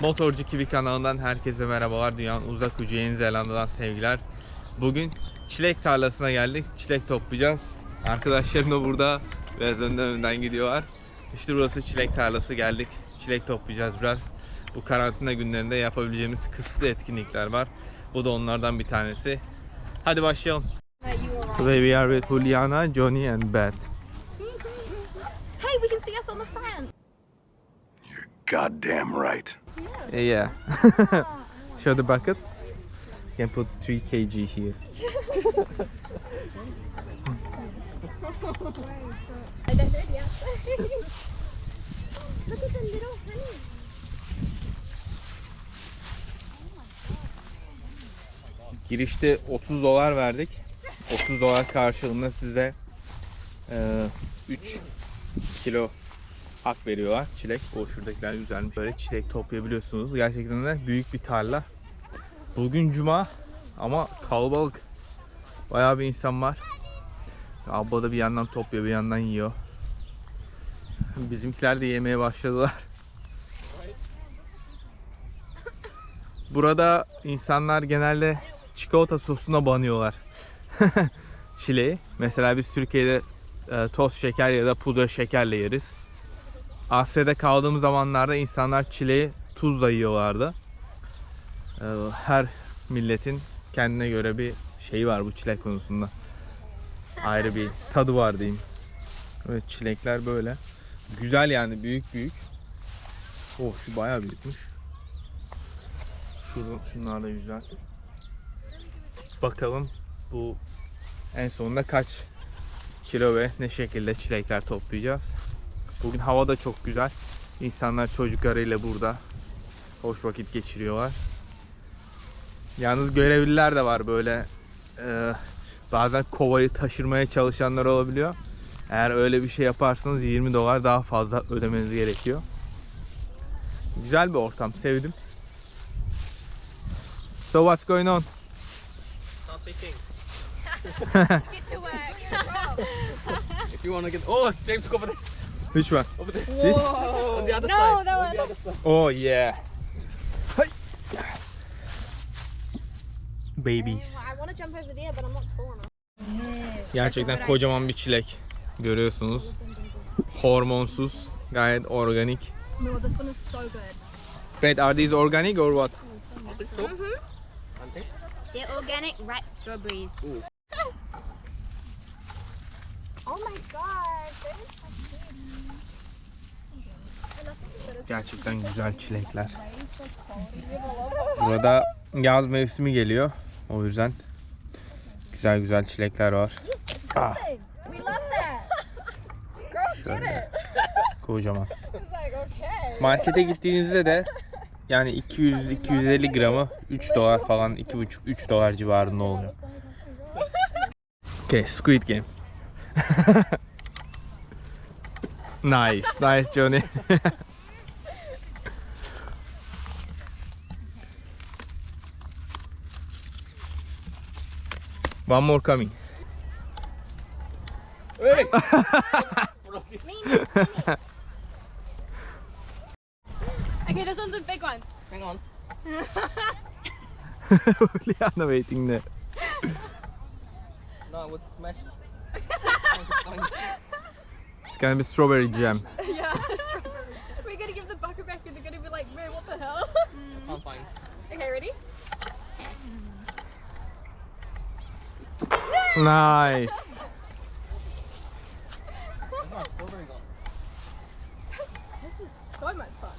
Motorcu Kivi kanalından herkese merhabalar. Dünyanın uzak ucu Yeni Zelanda'dan sevgiler. Bugün çilek tarlasına geldik. Çilek toplayacağız. Arkadaşlarım da burada biraz önden önden gidiyorlar. İşte burası çilek tarlası geldik. Çilek toplayacağız biraz. Bu karantina günlerinde yapabileceğimiz kısıtlı etkinlikler var. Bu da onlardan bir tanesi. Hadi başlayalım. Today we are with Juliana, Johnny and Beth. Hey, we can see us on the front. Goddamn right. Yeah. Show the bucket. You can put 3 kg here. Look at the little honey. Girişte 30 dolar verdik. 30 dolar karşılığında size e, 3 kilo hak veriyorlar. Çilek. O şuradakiler güzelmiş. Böyle çilek toplayabiliyorsunuz. Gerçekten de büyük bir tarla. Bugün cuma ama kalabalık. Bayağı bir insan var. Abla da bir yandan topluyor bir yandan yiyor. Bizimkiler de yemeye başladılar. Burada insanlar genelde çikolata sosuna banıyorlar çileği. Mesela biz Türkiye'de e, toz şeker ya da pudra şekerle yeriz. Asya'da kaldığımız zamanlarda insanlar çileği tuzla yiyorlardı. E, her milletin kendine göre bir şeyi var bu çilek konusunda. Ayrı bir tadı var diyeyim. Evet çilekler böyle. Güzel yani büyük büyük. Oh şu bayağı büyükmüş. Şurada, şunlar da güzel. Bakalım bu en sonunda kaç kilo ve ne şekilde çilekler toplayacağız. Bugün hava da çok güzel. İnsanlar çocuklarıyla burada hoş vakit geçiriyorlar. Yalnız görevliler de var böyle e, bazen kovayı taşırmaya çalışanlar olabiliyor. Eğer öyle bir şey yaparsanız 20 dolar daha fazla ödemeniz gerekiyor. Güzel bir ortam, sevdim. So what's going on? Get to work. If you want to get, oh, James, go. Which one? Over there. This? On the other No, side. that on one. the other side. Oh yeah. Hey. Babies. I want to jump over there, but I'm not tall enough. Gerçekten kocaman bir çilek. Görüyorsunuz. Hormonsuz, gayet organik. No, this one is so good. Wait, are these organic or what? I think so. I think. They're organic ripe strawberries. Ooh. Gerçekten güzel çilekler. Burada yaz mevsimi geliyor. O yüzden güzel güzel çilekler var. Ah, şöyle. Kocaman. Markete gittiğinizde de yani 200-250 gramı 3 dolar falan 2,5-3 dolar civarında oluyor. Okay, Squid Game. nice, nice Johnny. One more coming. Hey! Okay, this one's a big one. Hang on. Liana waiting there. No, it was smashed. It's gonna be strawberry jam. yeah, We're gonna give the bucket back and they're gonna be like, man, what the hell? I'm fine. okay, ready? Nice. Strawberry? This is so much fun.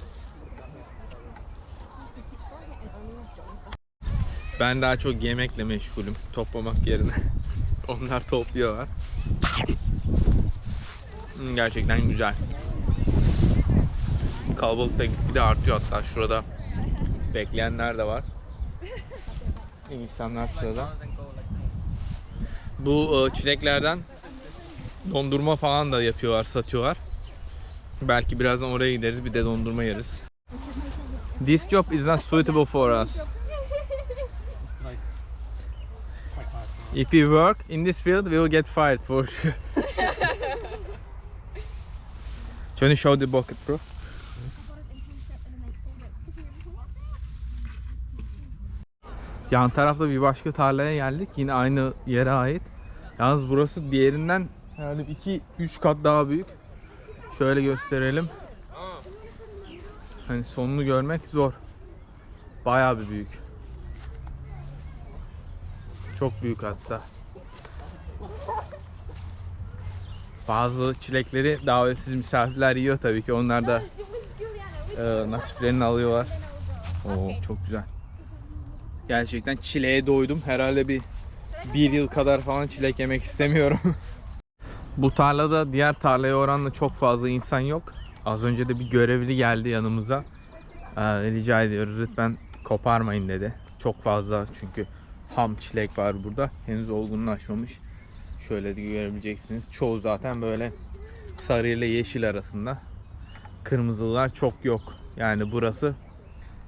Ben daha çok yemekle meşgulüm toplamak yerine. Onlar topluyorlar. Hmm, Gerçekten güzel. Kalabalık da gitgide artıyor hatta şurada bekleyenler de var. İnsanlar like. Bu e, çileklerden dondurma falan da yapıyorlar, satıyorlar. Belki birazdan oraya gideriz, bir de dondurma yeriz. This job is not suitable for us. If we work in this field, we will get fired for sure. Do you show the bucket, bro? Yan tarafta bir başka tarlaya geldik. Yine aynı yere ait. Yalnız burası diğerinden herhalde 2-3 kat daha büyük. Şöyle gösterelim. Hani sonunu görmek zor. Bayağı bir büyük. Çok büyük hatta. Bazı çilekleri davetsiz misafirler yiyor tabii ki. Onlar da e, nasiplerini alıyorlar. Oo, çok güzel. Gerçekten çileğe doydum. Herhalde bir bir yıl kadar falan çilek yemek istemiyorum. Bu tarlada diğer tarlaya oranla çok fazla insan yok. Az önce de bir görevli geldi yanımıza. Ee, rica ediyoruz lütfen koparmayın dedi. Çok fazla çünkü ham çilek var burada. Henüz olgunlaşmamış. Şöyle de görebileceksiniz. Çoğu zaten böyle sarı ile yeşil arasında. Kırmızılar çok yok. Yani burası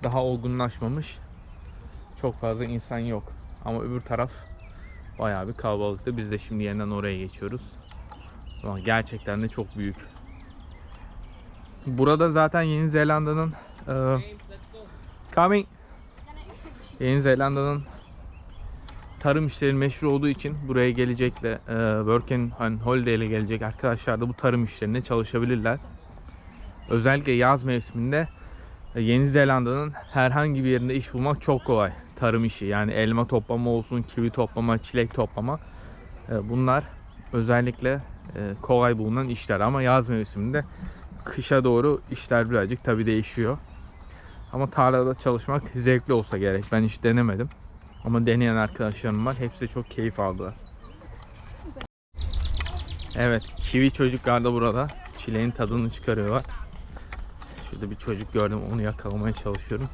daha olgunlaşmamış. Çok fazla insan yok. Ama öbür taraf bayağı bir kalabalıktı. Biz de şimdi yeniden oraya geçiyoruz. Ama gerçekten de çok büyük. Burada zaten Yeni Zelanda'nın e, coming Yeni Zelanda'nın tarım işleri meşhur olduğu için buraya gelecekle e, work and holiday ile gelecek arkadaşlar da bu tarım işlerinde çalışabilirler. Özellikle yaz mevsiminde e, Yeni Zelanda'nın herhangi bir yerinde iş bulmak çok kolay. Tarım işi yani elma toplama olsun, kivi toplama, çilek toplama. E, bunlar özellikle e, kolay bulunan işler ama yaz mevsiminde kışa doğru işler birazcık tabi değişiyor. Ama tarlada çalışmak zevkli olsa gerek. Ben hiç denemedim. Ama deneyen arkadaşlarım var. Hepsi çok keyif aldılar. Evet, kivi çocuklar da burada. Çileğin tadını çıkarıyorlar. Şurada bir çocuk gördüm. Onu yakalamaya çalışıyorum.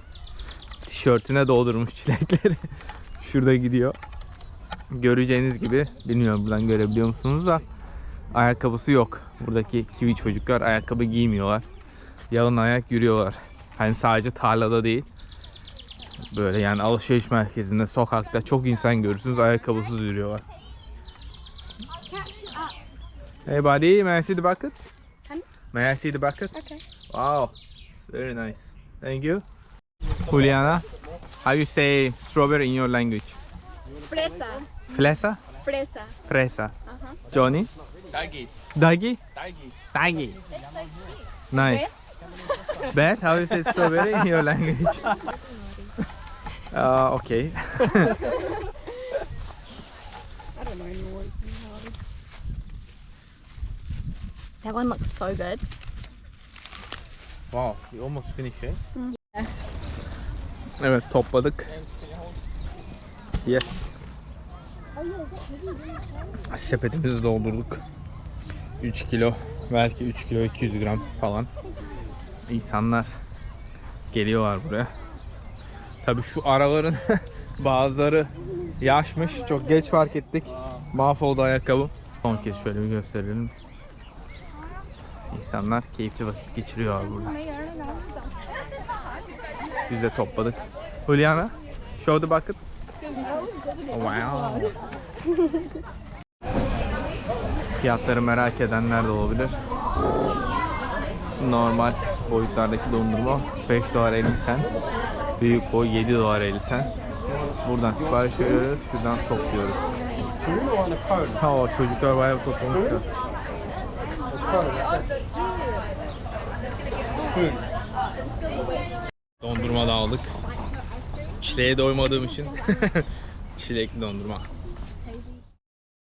Tişörtüne doldurmuş çilekleri. Şurada gidiyor. Göreceğiniz gibi, bilmiyorum buradan görebiliyor musunuz da ayakkabısı yok. Buradaki kivi çocuklar ayakkabı giymiyorlar. Yalın ayak yürüyorlar. Hani sadece tarlada değil. Böyle yani alışveriş merkezinde, sokakta çok insan görürsünüz ayakkabısız yürüyorlar. Hey buddy, may I see the bucket? Honey? May I see the bucket? Okay. Wow, it's very nice. Thank you. Juliana, how you say strawberry in your language? Fresa. Fresa? Fresa. Fresa. Uh-huh. Johnny? Daggy. Dagi? Daggy. Dagi. Nice. Beth, how you say strawberry in your language? Uh, okay. I don't know any words. That one looks so good. Wow, you almost finished it. Evet, topladık. Yes. Sepetimizi doldurduk. 3 kilo, belki 3 kilo 200 gram falan. İnsanlar geliyorlar buraya. Tabi şu araların bazıları yaşmış. Çok geç fark ettik. Mahvoldu ayakkabı. Son kez şöyle bir gösterelim. İnsanlar keyifli vakit geçiriyorlar burada. Biz de topladık. Juliana, show the bucket. Wow. Fiyatları merak edenler de olabilir. Normal boyutlardaki dondurma 5 dolar 50 cent. Büyük boy 7 dolar 50 cent. Buradan sipariş veriyoruz. Şuradan topluyoruz. Ha o çocuklar bayağı toplamışlar. Dondurma da aldık. Çileğe doymadığım için çilekli dondurma.